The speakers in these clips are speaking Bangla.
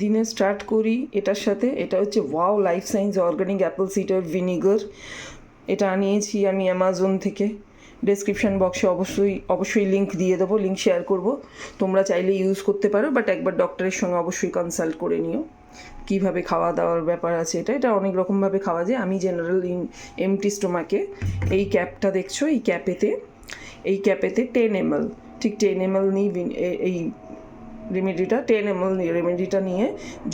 দিনে স্টার্ট করি, এটার সাথে, এটা হচ্ছে wow life science organic apple cider vinegar এটা আনিয়েছি আমি অ্যামাজন থেকে। ডেসক্রিপশন বক্সে অবশ্যই অবশ্যই লিঙ্ক দিয়ে দেবো লিঙ্ক শেয়ার করব। তোমরা চাইলে ইউজ করতে পারো বাট একবার ডক্টরের সঙ্গে অবশ্যই কনসাল্ট করে নিও। কীভাবে খাওয়া দাওয়ার ব্যাপার আছে এটা এটা অনেক রকমভাবে খাওয়া যায়। আমি জেনারেল ইন এমটি স্টোমাকে এই ক্যাপটা দেখছ, এই ক্যাপেতে এই ক্যাপেতে টেন এমএল ঠিক টেন এম এল নিই এই রেমেডিটা টেন এমএল রেমেডিটা নিয়ে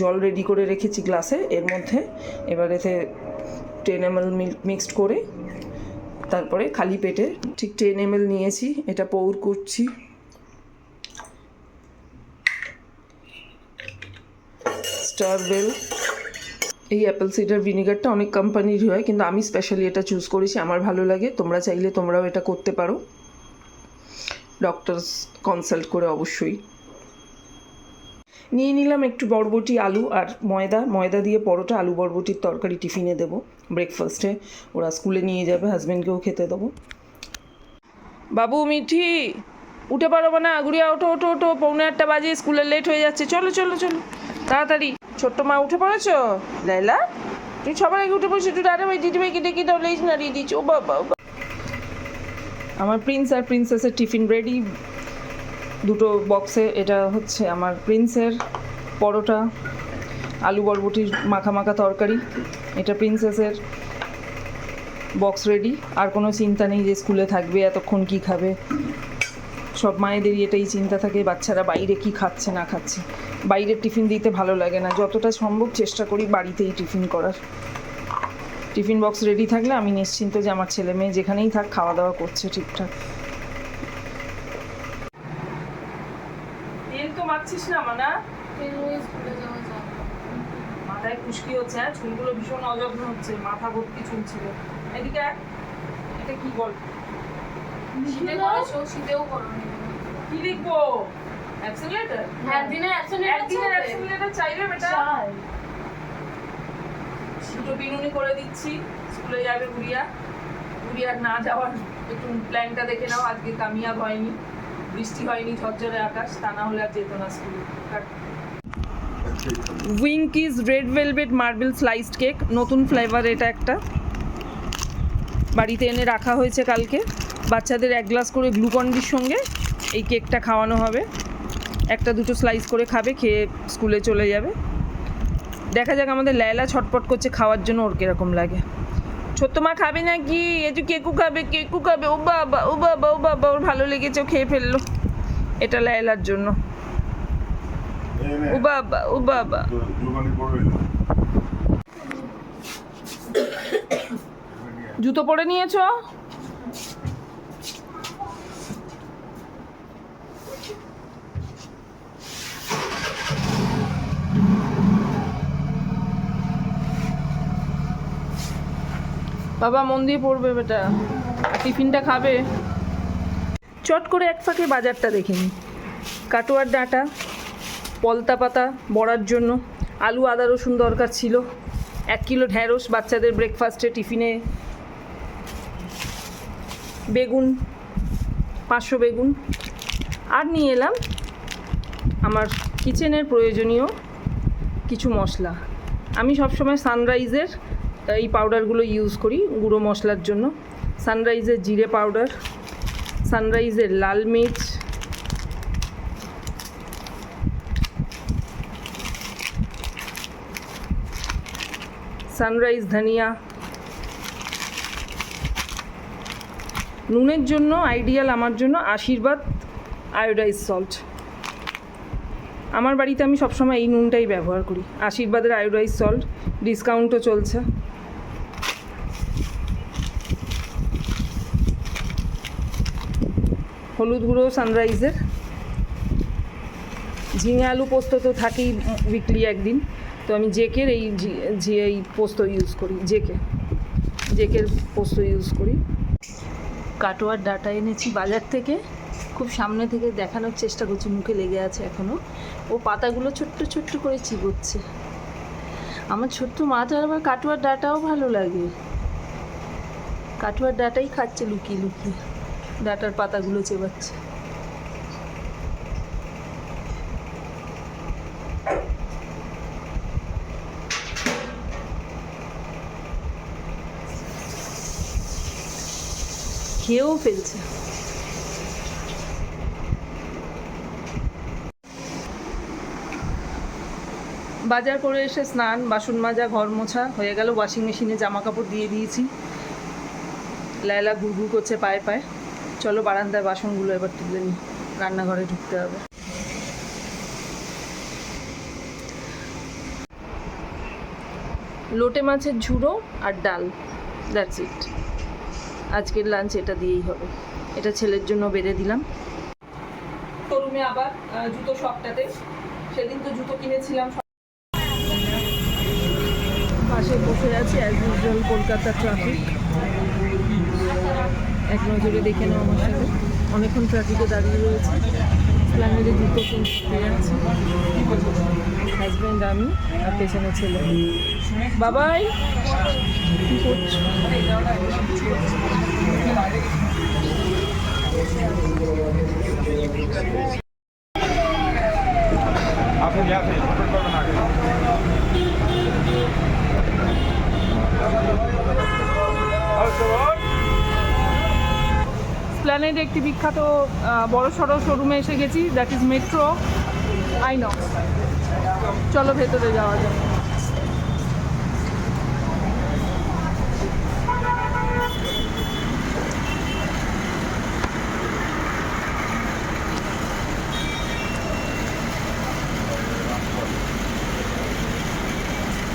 জল রেডি করে রেখেছি গ্লাসে এর মধ্যে এবার এতে টেন এম এমএল মিক্সড করে তারপরে খালি পেটে ঠিক টেন এমএল নিয়েছি, এটা পৌর করছি। স্টার বেল এই অ্যাপেল সিডার ভিনিগারটা অনেক কোম্পানির হয়, কিন্তু আমি স্পেশালি এটা চুজ করেছি, আমার ভালো লাগে, তোমরা চাইলে তোমরাও এটা করতে পারো। ডক্টরস কনসাল্ট করে অবশ্যই। নিয়ে নিলাম একটু বরবটি আলু আর ময়দা। ময়দা দিয়ে পরোটা, আলু বরবটির তরকারি টিফিনে দেবো। ব্রেকফাস্টে ওরা স্কুলে নিয়ে যাবে হাজব্যান্ডকেও খেতে দেবো। বাবু, মিঠি, উঠে পারব না। গুড়িয়া, ওঠো ওঠো ওঠো। পৌনে আটটা বাজে, স্কুলে লেট হয়ে যাচ্ছে। চলো চলো চলো। তাড়াতাড়ি। ছোট্ট মা, উঠে পড়েছো? লাইলা তুই সবার আগে উঠে পড়েছো। তুই দাদা ভাই দিদি ভাইকে ডেকে দাও, লেজ নাড়িয়ে দিচ্ছ ও বাবা। আমার প্রিন্স আর প্রিন্সেসের টিফিন রেডি দুটো বক্সে, এটা হচ্ছে আমার প্রিন্সের পরোটা, আলু বরবটির মাখা মাখা তরকারি, এটা প্রিন্সেসের বক্স রেডি। আর কোনো চিন্তা নেই যে স্কুলে থাকবে, এতক্ষণ কি খাবে। সব মায়েদেরই এটাই চিন্তা থাকে, বাচ্চারা বাইরে কি খাচ্ছে, না খাচ্ছে। বাইরের টিফিন দিতে ভালো লাগে না। যতটা সম্ভব চেষ্টা করি বাড়িতেই টিফিন করার। টিফিন বক্স রেডি থাকলে আমি নিশ্চিন্ত যে আমার ছেলে মেয়ে যেখানেই থাক, খাওয়া দাওয়া করছে ঠিকঠাক। মাখছিস না মানা? মাথায় খুশকি হচ্ছে হ্যাঁ? চুলগুলো ভীষণ অযত্ন হচ্ছে মাথা ভর্তি চুল ছিল এদিকে। এটা কি গল্প শীতে শীতেও করো কি লিখব? অ্যাক্সিলারেটর একদিনের অ্যাবসেন্ট একদিনের চাইবে। বেটা? দুটো বিনুনি করে দিচ্ছি স্কুলে যাবে গুড়িয়া। গুড়িয়ার না যাওয়ার একটু প্ল্যানটা দেখে নাও আজকে কামিয়াব হয়নি। বৃষ্টি হয়নি, ঝরঝরে আকাশ, তা না হলে আর যেত না স্কুলে। Winkies red velvet marble sliced cake, নতুন ফ্লেভার এটা একটা। বাড়িতে এনে রাখা হয়েছে কালকে। বাচ্চাদের এক গ্লাস করে গ্লুকন্ডির সঙ্গে এই কেকটা খাওয়ানো হবে। একটা, দুটো স্লাইস করে খাবে, খেয়ে স্কুলে চলে যাবে। দেখা যাক আমাদের ল্যালা ছটপট করছে, খাওয়ার জন্য ওর কীরকম লাগে। ছোট্ট মা খাবে এই যে কেকু খাবে কেকু খাবে। ও বাবা ও বাবা ও বাবা, ওর ভালো লেগেছে, ও খেয়ে ফেলল। এটা লাইলার জন্য। ও বাবা ও বাবা। জুতো পরে নিয়েছো? বাবা, মন দিয়ে পড়বে বেটা। টিফিনটা খাবে। চট করে এক ফাঁকে বাজারটা দেখে নিই কাটোয়ার ডাঁটা, পলতা পাতা বড়ার জন্য, আলু, আদা, রসুন দরকার ছিল। এক কিলো ঢ্যাঁড়স, বাচ্চাদের ব্রেকফাস্টে টিফিনে। বেগুন, পাঁচশো বেগুন। আর নিয়ে এলাম আমার কিচেনের প্রয়োজনীয় কিছু মশলা। আমি সবসময় সানরাইজের এই পাউডারগুলো ইউজ করি গুঁড়ো মশলার জন্য। সানরাইজের জিরে পাউডার সানরাইজের লাল মির্চ সানরাইজ ধনিয়া। নুনের জন্য আইডিয়াল আমার জন্য আশীর্বাদ আয়োডাইজ সল্ট আমার বাড়িতে আমি সবসময় এই নুনটাই ব্যবহার করি। আশীর্বাদের আয়োডাইজ সল্ট ডিসকাউন্টও চলছে। হলুদ গুঁড়ো সানরাইজের ঝিঙে আলু পোস্ত তো থাকেই উইকলি একদিন। তো আমি জেকের এই এই পোস্ত ইউজ করি, জেকে। জেকের পোস্ত ইউজ করি। কাটোয়ার ডাটা এনেছি বাজার থেকে। খুব সামনে থেকে দেখানোর চেষ্টা করছি, মুখে লেগে আছে এখনও ও পাতাগুলো ছোট্ট ছোট্ট করে চিবোচ্ছে। আমার ছোট্ট মাটার আবার কাটোয়ার ডাটাও ভালো লাগে। কাটোয়ার ডাটাই খাচ্ছে লুকিয়ে লুকিয়ে। ডাটার পাতাগুলো চেবাচ্ছে। খেয়েও ফেলছে। বাজার করে এসে স্নান, বাসন মাজা, ঘর মোছা, হয়ে গেল ওয়াশিং মেশিনে জামা কাপড় দিয়ে দিয়েছি। লায়লা ঘুরঘুর করছে পায়ে পায়ে। চলো বারান্দায় বাসনগুলো এবার তুলে নিই রান্নাঘরে ঢুকতে হবে। লোটে মাছের ঝুড়ো আর ডাল। দ্যাটস ইট আজকের লাঞ্চ এটা দিয়েই হবে। এটা ছেলের জন্য বেড়ে দিলাম। শোরুমে আবার জুতো শপটাতে। সেদিন তো জুতো কিনেছিলাম পাশে বসে আছি অ্যাজ ইউজুয়াল কলকাতা ট্রাফিক এক নজরে দেখে নাও আমার সাথে। অনেকক্ষণ ট্রাফিকে দাঁড়িয়ে রয়েছে। প্ল্যানেরে জুতো কিনতে যাচ্ছি হাজব্যান্ড আমি আর পেছনে ছেলে। বাবাই আপনি প্ল্যানেট একটি বিখ্যাত বড় সড়ো শোরুমে এসে গেছি দ্যাট ইজ মেট্রো আইনক্স চলো ভেতরে যাওয়া যাক।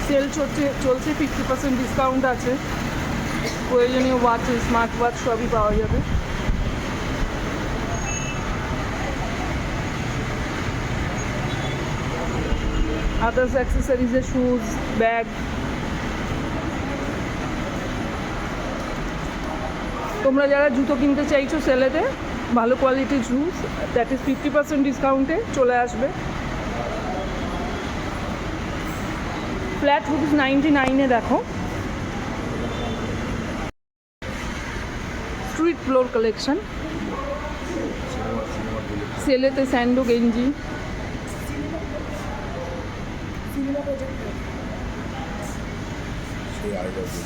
সেল চলছে চলছে ফিফটি পার্সেন্ট ডিসকাউন্ট আছে। প্রয়োজনীয় ওয়াচ স্মার্ট ওয়াচ সবই পাওয়া যাবে। আদার্স অ্যাক্সেসরিজের শুজ ব্যাগ তোমরা যারা জুতো কিনতে চাইছো সেলেতে, ভালো কোয়ালিটির shoes that is fifty percent ডিসকাউন্টে চলে আসবে। ফ্ল্যাট রুপিস নাইনটি নাইনে দেখো। স্ট্রিট ফ্লোর কালেকশন সেলেতে স্যান্ডো, গেঞ্জি।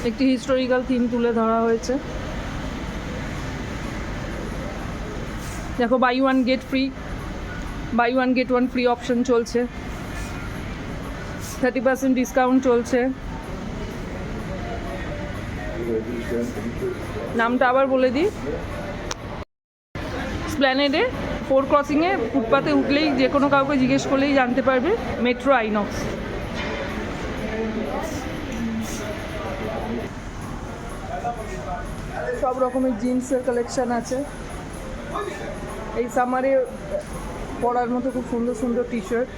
একটি হিস্টোরিক্যাল থিম তুলে ধরা হয়েছে। দেখো buy one get free buy one get one free option চলছে। থার্টি পার্সেন্ট ডিসকাউন্ট চলছে। নামটা আবার বলে দিই। স্প্ল্যানেডে ফোর ক্রসিংয়ে ফুটপাতে উঠলেই যে কোনো কাউকে জিজ্ঞেস করলেই জানতে পারবে। মেট্রো আইনক্স সব রকমের জিন্সের কালেকশন আছে। এই সামারে পরার মতো খুব সুন্দর সুন্দর টি শার্ট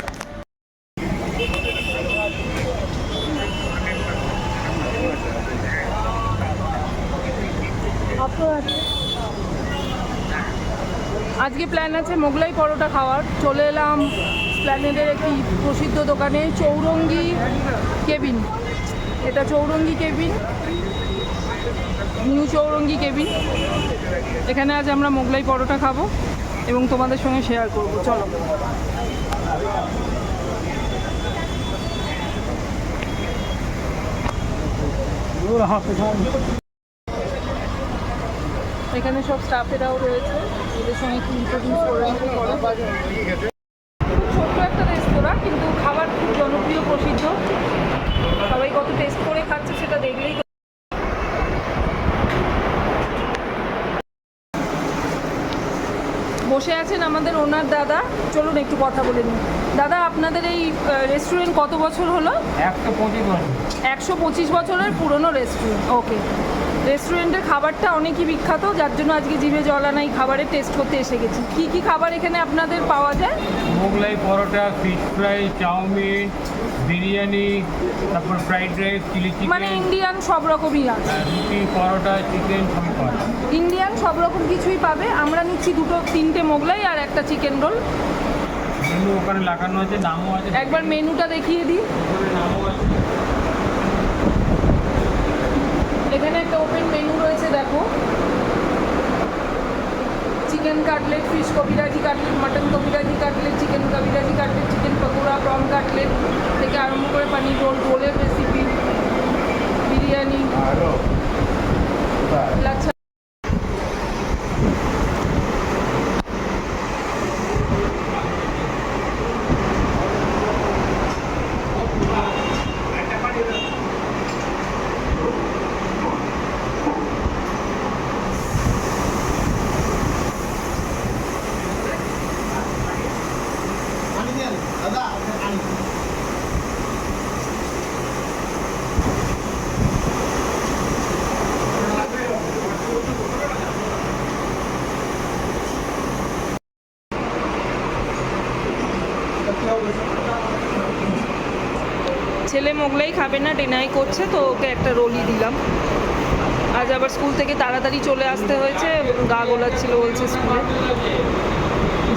আজকে প্ল্যান আছে মোগলাই পরোটা খাওয়ার। চলে এলাম প্ল্যানেটের একটি প্রসিদ্ধ দোকানে চৌরঙ্গি কেবিন। এটা Chowringhee cabin. New Chowringhee cabin. এখানে আজ আমরা মোগলাই পরোটা খাব এবং তোমাদের সঙ্গে শেয়ার করব। চলো। এখানে সব স্টাফেরাও রয়েছে। এদের সঙ্গে একটু করে নিতে পরে খুব ছোট্ট একটা রেস্তোরাঁ কিন্তু খাবার খুব জনপ্রিয় প্রসিদ্ধ। সবাই কত টেস্ট করে খাচ্ছে সেটা দেখলেই বসে আছেন আমাদের ওনার দাদা। চলুন একটু কথা বলে নিন দাদা আপনাদের এই রেস্টুরেন্ট কত বছর হলো? একশো পঁচিশ বছর। একশো পঁচিশ বছরের পুরনো রেস্টুরেন্ট ওকে রেস্টুরেন্টের খাবারটা অনেকই বিখ্যাত যার জন্য আজকে জিভে জল আনা এই খাবারের টেস্ট করতে এসে গেছি। কী কী খাবার এখানে আপনাদের পাওয়া যায়? Mughlai paratha fish fry chowmein biryani তারপর ফ্রাইড রাইস চিলি চিকেন মানে ইন্ডিয়ান সব রকমই আছে। রুটি পরোটা চিকেন সবই পাওয়া যায়। ইন্ডিয়ান সব রকম কিছুই পাবে। আমরা নিচ্ছি দুটো তিনটে মোগলাই আর একটা চিকেন রোল মেনু ওখানে লাগানো আছে নামও আছে। একবার মেনুটা দেখিয়ে দিই। নামও আছে। এখানে একটা ওপেন মেনু রয়েছে দেখো। Chicken cutlet fish kabiraji cutlet mutton kabiraji cutlet chicken kabiraji cutlet chicken pakora prawn cutlet থেকে আরম্ভ করে পানির রোল রোলের রেসিপি বিরিয়ানি লাচ্ছা মোগলাই খাবে না ডিনাই করছে, তো ওকে একটা রোলই দিলাম। আজ আবার স্কুল থেকে তাড়াতাড়ি চলে আসতে হয়েছে, গা গোলাচ্ছিল বলছে স্কুলে।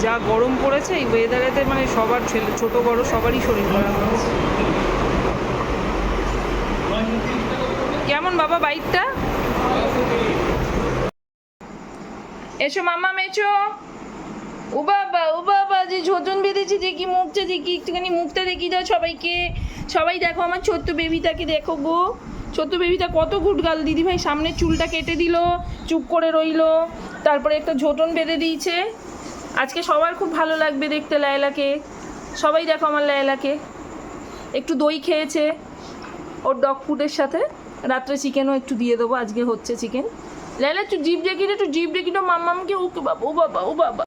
যা গরম পড়েছে, এই ওয়েদারেতে মানে সবার ছেলে, ছোটো, বড় সবারই শরীর খারাপ হয়েছে কেমন বাবা বাইকটা? এসো মামা মেছো। ও বাবা ও বাবা, যে ঝোজন বেঁধেছে দেখি মুখটা দেখি একটুখানি মুখটা দেখি দাও সবাইকে। সবাই দেখো আমার ছোট্ট বেবিটাকে দেখো গো। ছোট্ট বেবিটা কত গুটগাল। দিদি ভাই সামনে চুলটা কেটে দিল, চুপ করে রইল। তারপরে একটা ঝোটন বেঁধে দিয়েছে। আজকে সবার খুব ভালো লাগবে দেখতে লায়লাকে। সবাই দেখো আমার লায়লাকে। একটু দই খেয়েছে। ওর ডগ ফুডের সাথে। রাত্রে চিকেনও একটু দিয়ে দেবো, আজকে হচ্ছে চিকেন লাইলা একটু জিপ ডেকে একটু জিপ ডেকে মাম্মামকে ওকে বাবা ও বাবা ও বাবা।